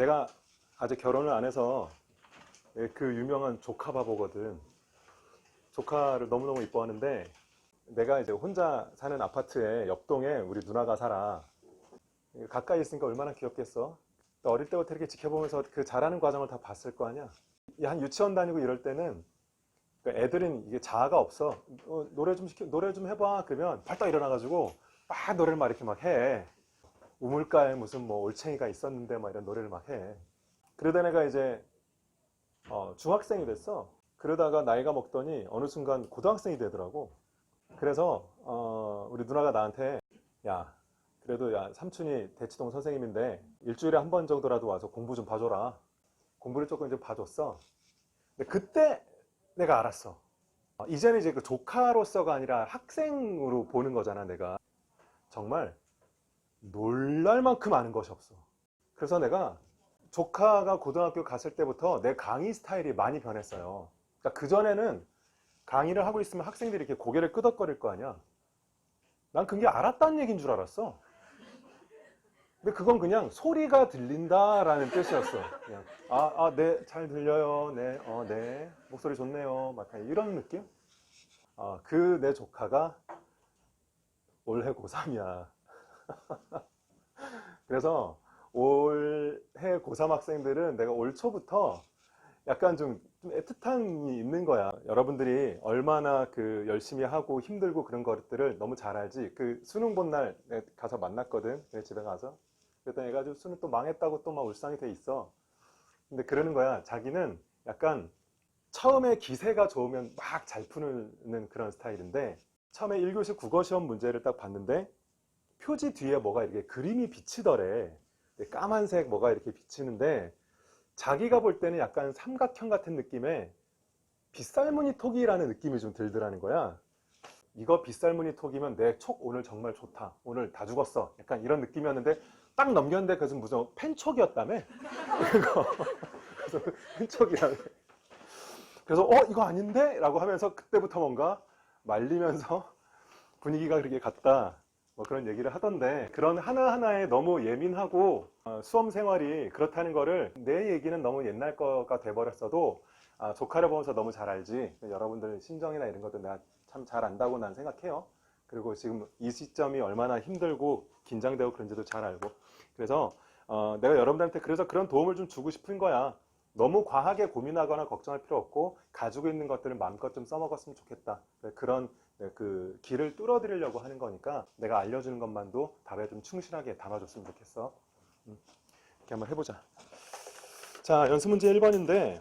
내가 아직 결혼을 안 해서 그 유명한 조카 바보거든. 조카를 너무너무 이뻐하는데 내가 이제 혼자 사는 아파트에 옆동에 우리 누나가 살아. 가까이 있으니까 얼마나 귀엽겠어. 또 어릴 때부터 이렇게 지켜보면서 그 자라는 과정을 다 봤을 거 아니야. 이한 유치원 다니고 이럴 때는 그러니까 애들은 이게 자아가 없어. 어, 노래 좀 시켜, 노래 좀 해봐. 그러면 벌떡 일어나가지고 막 노래를 막 이렇게 막 해. 우물가에 무슨 뭐 올챙이가 있었는데 막 이런 노래를 막 해. 그러다 내가 이제 어, 중학생이 됐어. 그러다가 나이가 먹더니 어느 순간 고등학생이 되더라고. 그래서 어, 우리 누나가 나한테 야 그래도 야 삼촌이 대치동 선생님인데 일주일에 한 번 정도라도 와서 공부 좀 봐줘라. 공부를 조금 이제 봐줬어. 근데 그때 내가 알았어. 어, 이제는 이제 그 조카로서가 아니라 학생으로 보는 거잖아, 내가. 정말 놀랄 만큼 아는 것이 없어. 그래서 내가 조카가 고등학교 갔을 때부터 내 강의 스타일이 많이 변했어요. 그러니까 그전에는 강의를 하고 있으면 학생들이 이렇게 고개를 끄덕거릴 거 아니야. 난 그게 알았다는 얘기인 줄 알았어. 근데 그건 그냥 소리가 들린다라는 뜻이었어. 그냥 아, 아, 네, 잘 들려요. 네, 어, 네, 목소리 좋네요. 막 이런 느낌? 아, 그 내 조카가 올해 고3이야. 그래서 올해 고3 학생들은 내가 올 초부터 약간 좀, 좀 애틋함이 있는 거야. 여러분들이 얼마나 그 열심히 하고 힘들고 그런 것들을 너무 잘 알지. 그 수능 본 날 가서 만났거든. 내 집에 가서. 그랬더니 얘가 좀 수능 또 망했다고 또 막 울상이 돼 있어. 근데 그러는 거야. 자기는 약간 처음에 기세가 좋으면 막 잘 푸는 그런 스타일인데 처음에 1교시 국어 시험 문제를 딱 봤는데 표지 뒤에 뭐가 이렇게 그림이 비치더래. 까만색 뭐가 이렇게 비치는데 자기가 볼 때는 약간 삼각형 같은 느낌의 빗살무늬 톡이라는 느낌이 좀 들더라는 거야. 이거 빗살무늬 톡이면 내 촉 오늘 정말 좋다. 오늘 다 죽었어. 약간 이런 느낌이었는데 딱 넘겼는데 그것은 무슨 펜촉이었다며? 그거. 펜촉이라며. 그래서 어 이거 아닌데? 라고 하면서 그때부터 뭔가 말리면서 분위기가 그렇게 갔다. 뭐 그런 얘기를 하던데 그런 하나하나에 너무 예민하고 어, 수험 생활이 그렇다는 거를 내 얘기는 너무 옛날 거가 돼버렸어도 아, 조카를 보면서 너무 잘 알지. 여러분들 심정이나 이런 것도 내가 참 잘 안다고 난 생각해요. 그리고 지금 이 시점이 얼마나 힘들고 긴장되고 그런지도 잘 알고. 그래서 어, 내가 여러분들한테 그래서 그런 도움을 좀 주고 싶은 거야 너무 과하게 고민하거나 걱정할 필요 없고 가지고 있는 것들을 마음껏 좀 써먹었으면 좋겠다 그런 네, 그 길을 뚫어드리려고 하는 거니까 내가 알려주는 것만도 답에 좀 충실하게 담아줬으면 좋겠어. 음, 이렇게 한번 해보자. 자, 연습 문제 1번인데